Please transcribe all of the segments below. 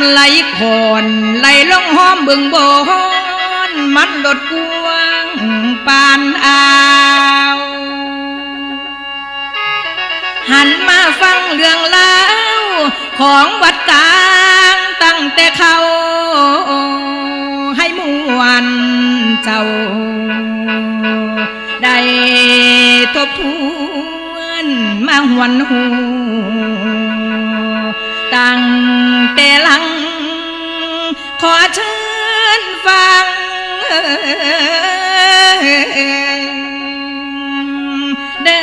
ำไหลคนไหลลงห้อมบึงโบนมันลดกวางปานอ่าวหันมาฟังเรื่องเล่าของวัดกลางตั้งแต่เขาให้มวนเจ้า ได้ทบทวนมาหวนหูตั้ง ขอเชิญฟัง เด้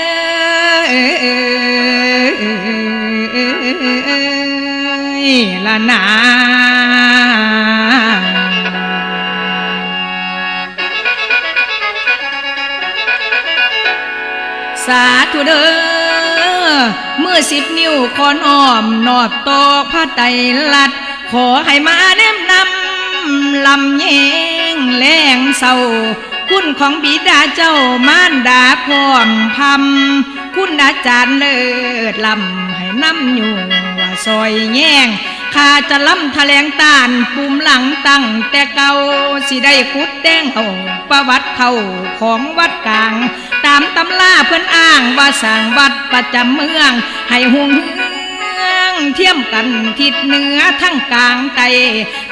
อละนาสาธุเด้อเมื่อสิบนิ้วขอนอ้อมนอบต่อพระไตรลัด ขอให้มาแนมนำลำแยงแรงเศร้าคุณของบิดาเจ้ามารดาพร้อมพำคุณอาจารย์เลิศลำให้นำอยู่ว่าซอยแย่งข้าจะล้ำแถลงตานปุ่มหลังตั้งแต่เก่าสิได้คุดแดงเอาประวัติเขาของวัดกลาง ตามตำล่าเพื่อนอ้างว่าสร้างวัดประจำเมือง ให้หงเฮือง เทียมกันทิศเหนือทั้งกลางไต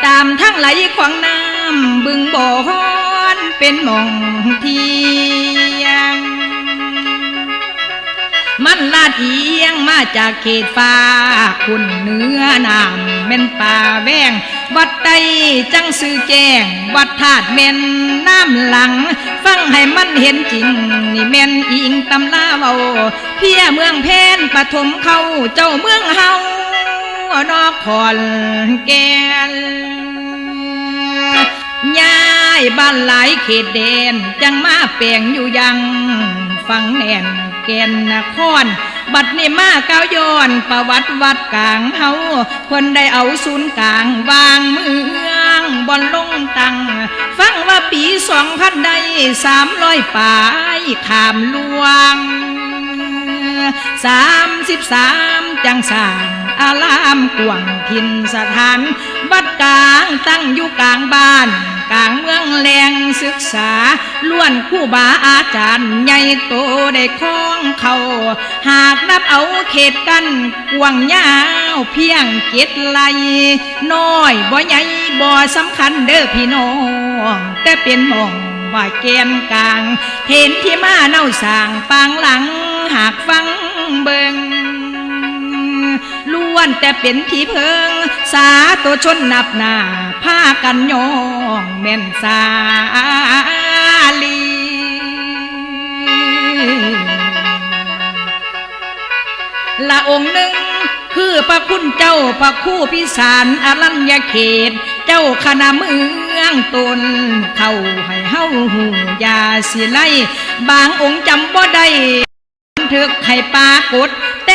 ตามทั้งไหลของน้ำบึงบ่อนเป็นมองเทียง มันลาดเอียงมาจากเขตฟ้าคุณเนื้อนามเม่นป่าแวงวัดใดจังซื้อแจ้งวัดธาตุเม่นน้ำหลัง ฟังให้มันเห็นจริง นี่แม่นอิงตำลาเบาเพียเมืองเพนปฐมเข้าเจ้าเมืองเฮา นอกขอนแก่นย้ายบ้านหลายเขตแดนจังมาแปลงอยู่ยังฟังแน่นแก่นนคร บัดนี้มาเก้าย้อนประวัติวัดกลางเฮาคนได้เอาศูนย์กลางวางเมืองบอนลงตัง ฟังว่าปีสองพันได้สามร้อยป่ายขามลวงสามสิบสามจังสาง อารามกว่างทินสถานวัดกลางตั้งอยู่กลางบ้าน กลางเมืองแหลงศึกษาล้วนคู่บาอาจารย์ใหญ่โตได้คล้องเขา หากนับเอาเขตกันกว้างยาวเพียงเจ็ดไลน้อยบ่ใหญ่บ่สำคัญเด้อพี่น้อง แต่เป็นมองว่าแกนกลาง เห็นที่มาเน่าสางปางหลัง หากฟัง ล้วนแต่เป็นที่เพิง สาตัวชนนับหน้าผ้ากันยองแม่นสาลีละองค์หนึ่งคือพระคุณเจ้าพระคู่พิสารอรัญญเขต เจ้าคณะเมืองตนเข้าให้เฮาหูยาสิไลบางองค์จำบ่ได้บันทึกให้ปากฏแต่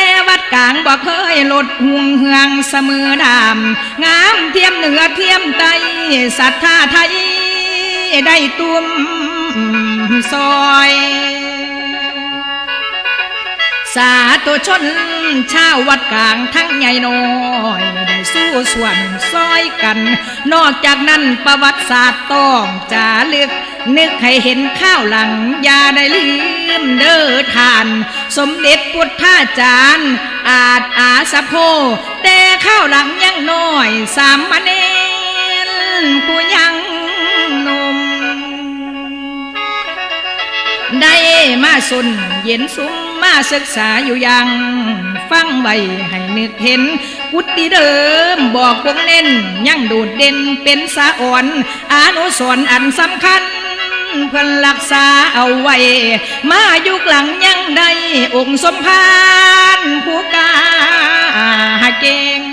กลางบ่เคยหลดห่วงเฮืองเสมอดาม งามเทียมเหนือเทียมใต้ศรัทธาไทย ได้ตุ้มซอย สาธุชนชาววัดกลางทั้งใหญ่น้อย สู้ส่วนซอยกัน นอกจากนั้นประวัติศาสตร์ต้องจาลึก นึกให้เห็นข้าวหลัง อย่าได้ลืมเด้อทาน สมเด็จพุทธาจารย์ อาจอาสะโพ แต่ข้าวหลังยังน้อย สามมเณรผู้ยัง ได้มาสุนเย็นสุมมาศึกษาอยู่ยัง ฟังไว้ให้นึกเห็น กุฏิเดิมบอกวงเน้นยังโดดเด่นเป็นสาอ่อนอนุสรณ์อันสำคัญเพื่อนรักษาเอาไว้ มายุคหลังยังได้องค์สมภารผู้กาเก่ง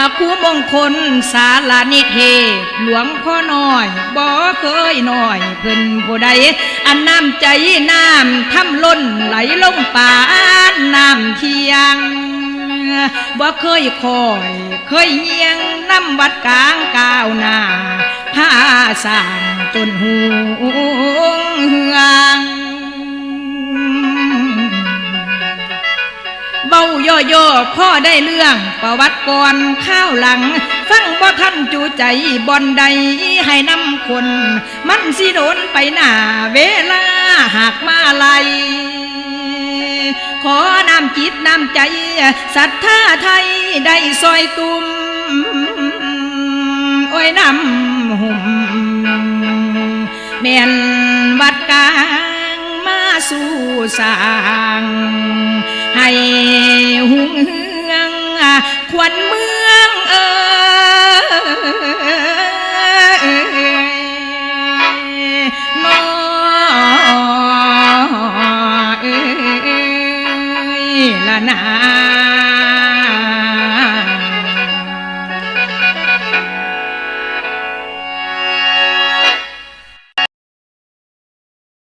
ระครูมงคลสาลานิเทศหลวงพ่อน้อยบ่เคยน้อยเพิ่นผู้ใดอันน้ำใจน้ำทำล้นไหลลงป่าน้ำเทียงบ่เคยคอยเคยเยียงน้ำวัดกลางก้าวนาผ้าสร้างจนหูเฮือง เบาย่อพ่อได้เรื่อง ประวัติก่อนข้าวหลัง ฟังบ่ท่านจูใจบอนใดให้นำคน มันสิโดนไปหน้าเวลาหากมาไลยขอน้ำจิตน้ำใจศรัทธาไทยได้ซอยตุมโอ้ยน้ำหุ่มแม่นวัดกลางมาสู่สางให้ เฮืองควันเมืองเอ่ยนอเอ่ยละนา